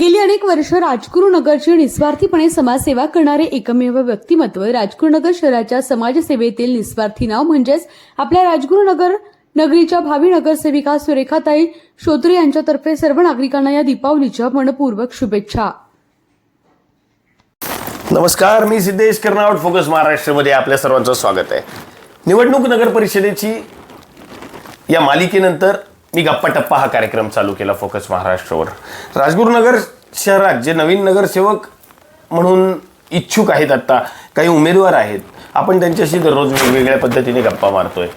गेली अनेक वर्ष राजगुरुनगरची निस्वार्थीपणे समाजसेवा करणारे एकमेव व्यक्तिमत्व राजगुरुनगर शहराच्या समाजसेवेतील निस्वार्थी नाव म्हणजेच आपल्या राजगुरुनगर नगरीच्या भावी नगरसेविका सुरेखाताई श्रोत्रे यांच्यातर्फे सर्व नागरिकांना या दीपावलीच्या मनपूर्वक शुभेच्छा. नमस्कार मी सिद्धेश कर्नावट फोकस महाराष्ट्रमध्ये आपल्या सर्वांचं स्वागत आहे. निवडणूक नगर परिषदेची या मालिकेनंतर मी गप्पा टप्पा हा कार्यक्रम चालू केला फोकस महाराष्ट्रावर. राजगुरुनगर शहरात जे नवीन नगरसेवक म्हणून इच्छुक आहेत आत्ता काही उमेदवार आहेत आपण त्यांच्याशी दररोज वेगवेगळ्या पद्धतीने गप्पा मारतोय.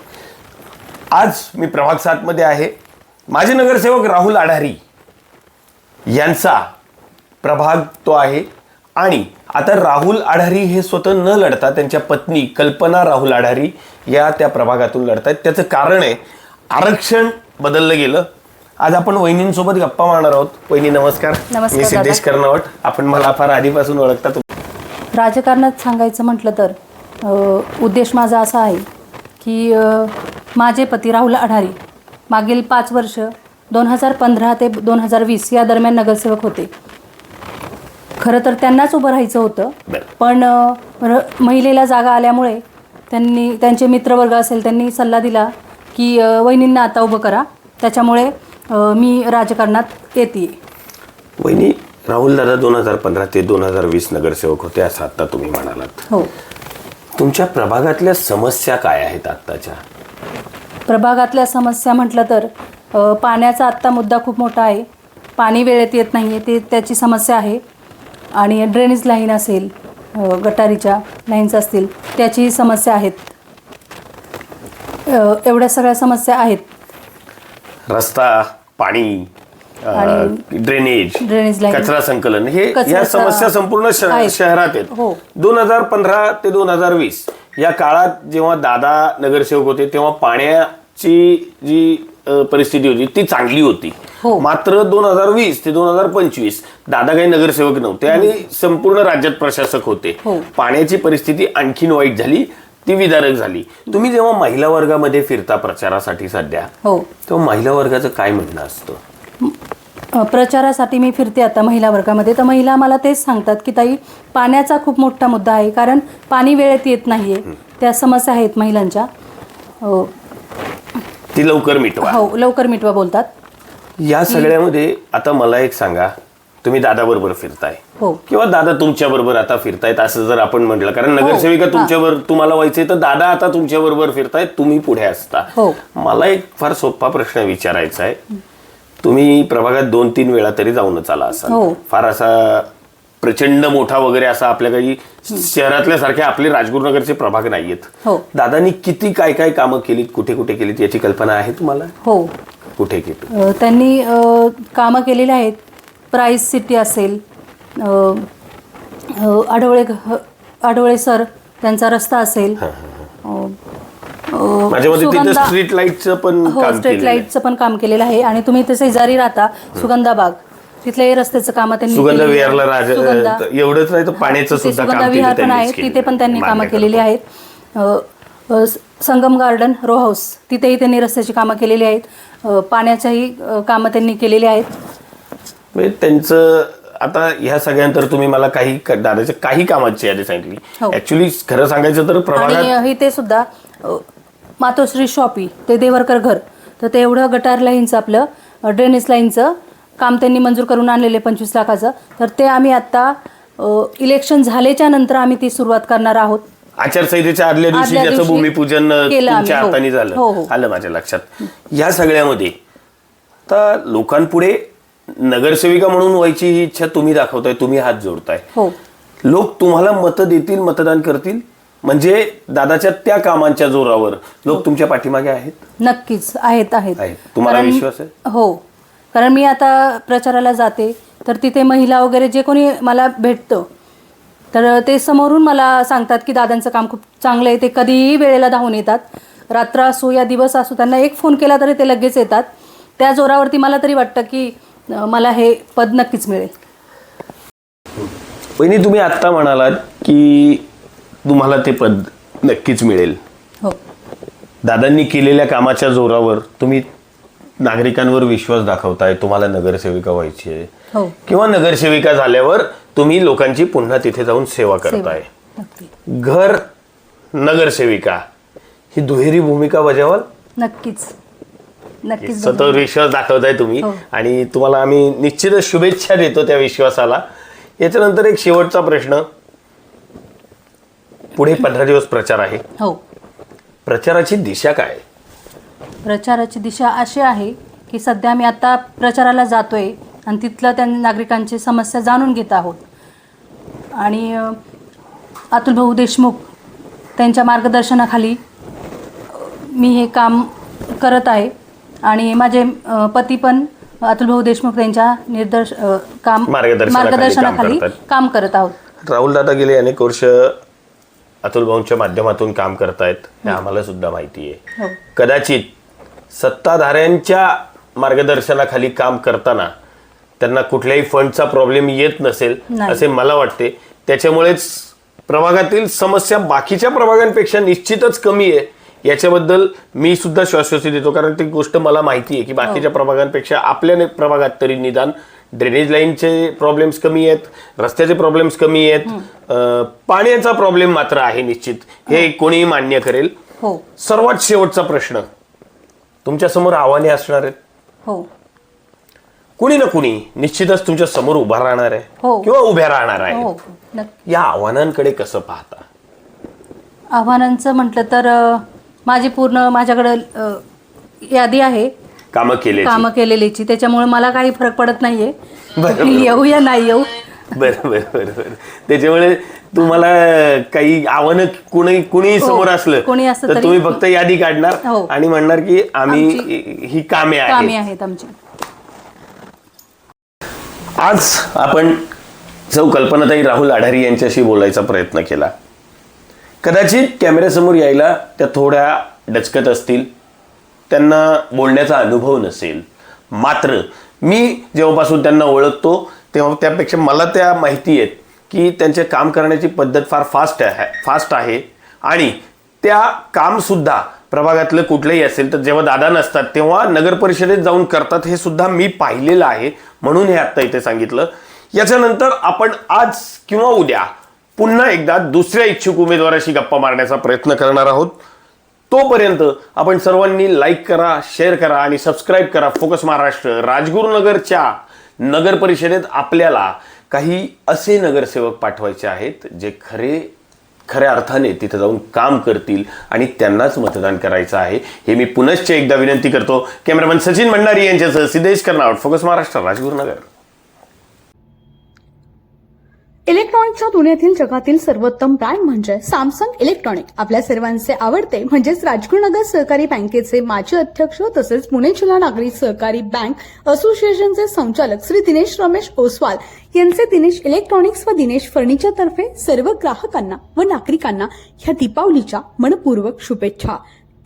आज मी प्रभाग सातमध्ये आहे. माझे नगरसेवक राहुल आढारी यांचा प्रभाग तो आहे. आणि आता राहुल आढारी हे स्वतः न लढता त्यांच्या पत्नी कल्पना राहुल आढारी या त्या प्रभागातून लढत आहेत त्याचं कारण आहे आरक्षण बदललं गेलं. आज आपण वहिनींसोबत गप्पा मारणार आहोत. वहिनी नमस्कार. नमस्कार, मी सिद्धेश. कर्नावट आपण मला फार आधीपासून ओळखता राजकारणात सांगायचं म्हटलं तर अ, उद्देश माझा असा आहे की अ, माझे पती राहुल आढारी मागील पाच वर्ष दोन हजार पंधरा ते दोन हजार वीस या दरम्यान नगरसेवक होते. खरं तर त्यांनाच उभं राहायचं होतं. बरं. पण अ, र- महिलेला जागा आल्यामुळे त्यांनी त्यांचे मित्रवर्ग असेल त्यांनी सल्ला दिला. की वहिनींना आता उभं करा. त्याच्यामुळे मी राजकारणात येते. वहिनी राहुल दादा दोन हजार पंधरा ते दोन हजार वीस नगरसेवक होते असं आता तुम्ही म्हणालात. हो. तुमच्या प्रभागातल्या समस्या काय आहेत आत्ताच्या? प्रभागातल्या समस्या म्हटलं तर अ, पाण्याचा आत्ता मुद्दा खूप मोठा आहे. पाणी वेळेत येत नाही आहे ते त्याची समस्या आहे. आणि ड्रेनेज लाईन असेल अ, गटारीच्या लाईन्स असतील त्याची समस्या आहेत. एवढ्या सगळ्या समस्या आहेत रस्ता पाणी ड्रेनेज. कचरा संकलन हे या समस्या संपूर्ण. शहरात आहेत हो. दोन हजार पंधरा ते दोन हजार वीस या काळात जेव्हा दादा नगरसेवक होते तेव्हा पाण्याची जी परिस्थिती होती ती चांगली होती हो. मात्र दोन हजार वीस ते दोन हजार पंचवीस दादा काही नगरसेवक नव्हते आणि संपूर्ण राज्यात प्रशासक होते हो. पाण्याची परिस्थिती आणखीन वाईट झाली ती विदारक झाली. तुम्ही जेव्हा महिला वर्गामध्ये फिरता प्रचारासाठी सध्या हो. तेव्हा महिला वर्गाचं काय म्हणणं असतं? अ, प्रचारासाठी मी फिरते आता महिला वर्गामध्ये. तर महिला मला तेच सांगतात की ताई पाण्याचा खूप मोठा मुद्दा आहे कारण पाणी वेळेत येत नाही आहे त्या समस्या आहेत महिलांच्या. हो. ती लवकर मिटवा. हो लवकर मिटवा बोलतात. या सगळ्यामध्ये आता मला एक सांगा. तुम्ही दादा बरोबर फिरताय. हो. किंवा दादा तुमच्या बरोबर आता फिरतायत असं जर आपण म्हटलं. कारण नगरसेविका हा. तुमच्यावर तुम्हाला व्हायचंय तर दादा आता तुमच्या बरोबर फिरतायत तुम्ही पुढे असता. हो. मला एक फार सोपा प्रश्न विचारायचा आहे. तुम्ही प्रभागात दोन तीन वेळा तरी जाऊनच आला असाल. हो. फार असा प्रचंड मोठा वगैरे असा आपल्या काही शहरातल्या सारखे आपले राजगुरुनगरचे प्रभाग नाहीयेत. हो. दादानी किती काय काय कामं केलीत कुठे कुठे केलीत याची कल्पना आहे तुम्हाला? हो. कुठे केली अ, त्यांनी अ, कामं केलेली आहेत. प्राईस सिटी असेल आढवळे आढवळे सर त्यांचा रस्ता असेल सुगंधा- स्ट्रीट लाईटचं पण हो स्ट्रीट. लाईटचं पण काम केलेलं आहे आणि तुम्ही ते शेजारी राहता सुगंधा बाग तिथले रस्त्याचं काम त्यांनी सुगंध. विहारला राज एवढंच नाही तर पाण्याचं सुद्धा सुगंधा काम विहार पण आहे तिथे पण त्यांनी. कामं केलेली. आहेत संगम गार्डन रो हाऊस तिथेही त्यांनी रस्त्याची कामं केलेली आहेत पाण्याच्याही कामं त्यांनी केलेली आहेत म्हणजे त्यांचं आता ह्या सगळ्यांतर तुम्ही मला काही दादाच्या काही कामाची यादी सांगितली हो. ऍक्च्युली खरं सांगायचं तर आणि इथे सुद्धा अ, मातोश्री शॉपी ते देवरकर घर तर ते एवढं गटार लाईनचं आपलं अ, ड्रेनेज लाईनचं काम त्यांनी मंजूर करून आणलेले पंचवीस लाखाचं तर ते आम्ही आत्ता अ, इलेक्शन झाल्याच्यानंतर आम्ही ती सुरुवात करणार आहोत आचारसंहितेच्या आदल्या दिवशी आदल्या दिवशी भूमिपूजन अ, केलं आम्ही, तुमच्या हो. हाताने झालं हो, हो. आलं माझ्या लक्षात या सगळ्यामध्ये तर लोकांपुढे नगरसेविका म्हणून व्हायची ही इच्छा तुम्ही दाखवताय तुम्ही हात जोडताय. हो. लोक तुम्हाला मतं देतील मतदान करतील म्हणजे दादाच्या त्या कामांच्या जोरावर लोक तुमच्या पाठीमागे आहेत? नक्कीच आहेत आहेत. आहेत. तुम्हाला कारण- विश्वास आहे? हो. कारण मी आता प्रचाराला जाते तर तिथे महिला वगैरे जे कोणी मला भेटतं तर ते समोरून मला सांगतात की दादांचं काम खूप चांगलं आहे ते कधीही वेळेला धावून येतात. रात्र असो या दिवस असो त्यांना एक फोन केला तरी ते लगेच येतात. त्या जोरावरती मला तरी वाटतं की मला हे पद नक्कीच मिळेल. वहिनी तुम्ही आत्ता म्हणालात की तुम्हाला ते पद नक्कीच मिळेल. हो. दादांनी केलेल्या कामाच्या जोरावर तुम्ही नागरिकांवर विश्वास दाखवताय तुम्हाला नगरसेविका व्हायची आहे. हो. किंवा नगरसेविका झाल्यावर तुम्ही लोकांची पुन्हा तिथे जाऊन सेवा. करताय. नक्की. घर नगरसेविका ही दुहेरी भूमिका बजावाल? नक्कीच. नक्कीच स्वतःवर विश्वास दाखवताय तुम्ही. हो. आणि तुम्हाला आम्ही निश्चितच शुभेच्छा देतो त्या विश्वासाला. याच्यानंतर एक शेवटचा प्रश्न. पुढे पंधरा दिवस प्रचार आहे. हो. प्रचाराची दिशा काय? प्रचाराची दिशा अशी आहे की सध्या मी आता प्रचाराला जातोय आणि तिथलं त्या नागरिकांची समस्या जाणून घेत आहोत. आणि अतुल भाऊ देशमुख त्यांच्या मार्गदर्शनाखाली मी हे काम करत आहे. आणि माझे पती पण अतुल भाऊ देशमुख त्यांच्या निर्दर्श अ, काम मार्गदर्शनाखाली काम करत आहोत. राहुल दादा गेले अनेक वर्ष अतुल भाऊंच्या माध्यमातून काम करतायत हे आम्हाला सुद्धा माहिती आहे. हो. कदाचित सत्ताधाऱ्यांच्या मार्गदर्शनाखाली काम करताना त्यांना कुठल्याही फंडचा प्रॉब्लेम येत नसेल. असे मला वाटते. त्याच्यामुळेच प्रभागातील समस्या बाकीच्या प्रभागांपेक्षा निश्चितच कमी आहे. याच्याबद्दल मी सुद्धा श्वासोसी देतो कारण ती गोष्ट मला माहिती आहे की बाकीच्या प्रभागांपेक्षा आपल्या ने- प्रभागात तरी निदान ड्रेनेज लाईनचे प्रॉब्लेम्स कमी आहेत रस्त्याचे प्रॉब्लेम्स कमी आहेत पाण्याचा प्रॉब्लेम मात्र आहे निश्चित. हे कोणीही मान्य करेल. हो. सर्वात शेवटचा प्रश्न तुमच्यासमोर आव्हाने असणार आहेत. हो. कुणी ना कुणी निश्चितच तुमच्यासमोर उभा राहणार आहे हो. किंवा उभ्या राहणार आहे हो. नक्की. या आव्हानांकडे कसं पाहता? आव्हानांचं म्हटलं तर अ, माझी पूर्ण माझ्याकडं यादी आहे. कामं केले कामं केलेलीची. त्याच्यामुळे मला काही फरक पडत नाहीये. बरं, मी येऊ या नाही येऊ. बरं बरं बरं बरं. त्याच्यामुळे तुम्हाला काही आव्हानं कुणी कुणी समोर असलं हो, कोणी असलं तर तरी- तुम्ही फक्त यादी काढणार हो. आणि म्हणणार की आम्ही ही कामे कामे आहेत आहेत आमची. आज आपण सौ कल्पनाताई राहुल आढारी यांच्याशी बोलायचा प्रयत्न केला. कदाचित कॅमेऱ्यासमोर यायला त्या थोड्या डचकत असतील. त्यांना बोलण्याचा अनुभव नसेल. मात्र मी जेव्हापासून त्यांना ओळखतो तेव्हा त्यापेक्षा मला त्या माहिती आहेत की त्यांचे काम करण्याची पद्धत फार फास्ट आहे फास्ट आहे. आणि त्या कामसुद्धा प्रभागातलं कुठलंही असेल तर जेव्हा दादा नसतात तेव्हा नगर परिषदेत जाऊन करतात हे सुद्धा मी पाहिलेलं आहे. म्हणून हे आत्ता इथे सांगितलं. याच्यानंतर आपण आज किंवा उद्या पुन्हा एकदा दुसऱ्या इच्छुक उमेदवाराशी गप्पा मारण्याचा प्रयत्न करणार आहोत. तोपर्यंत आपण सर्वांनी लाईक करा शेअर करा आणि सबस्क्राईब करा फोकस महाराष्ट्र राजगुरुनगरच्या नगर परिषदेत आपल्याला काही असे नगरसेवक पाठवायचे आहेत जे खरे खऱ्या अर्थाने तिथे जाऊन काम करतील आणि त्यांनाच मतदान करायचं आहे. हे मी पुनश्च एकदा विनंती करतो. कॅमेरामॅन सचिन भंडारी यांच्यासह सिद्धेश कर्नावट फोकस महाराष्ट्र राजगुरुनगर. इलेक्ट्रॉनिकच्या दुनियेतील जगातील सर्वोत्तम ब्रँड म्हणजे सॅमसंग इलेक्ट्रॉनिक आपल्या सर्वांचे आवडते म्हणजेच राजगुरुनगर सहकारी बँकेचे माजी अध्यक्ष तसेच पुणे जिल्हा नागरी सहकारी बँक असोसिएशनचे संचालक श्री दिनेश रमेश ओसवाल यांचे दिनेश इलेक्ट्रॉनिक्स व दिनेश फर्निचर तर्फे सर्व ग्राहकांना व नागरिकांना ह्या दीपावलीच्या मनपूर्वक शुभेच्छा.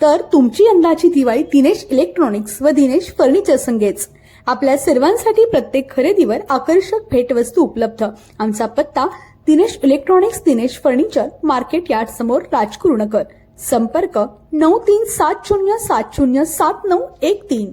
तर तुमची यंदाची दिवाळी दिनेश इलेक्ट्रॉनिक्स व दिनेश फर्निचर संघेच. आपल्या सर्वांसाठी प्रत्येक खरेदीवर आकर्षक भेटवस्तू उपलब्ध. आमचा पत्ता Dinesh electronics Dinesh furniture market yard समोर राजकुरुणकर. संपर्क नऊ तीन सात शून्य सात शून्य सात नऊ एक तीन.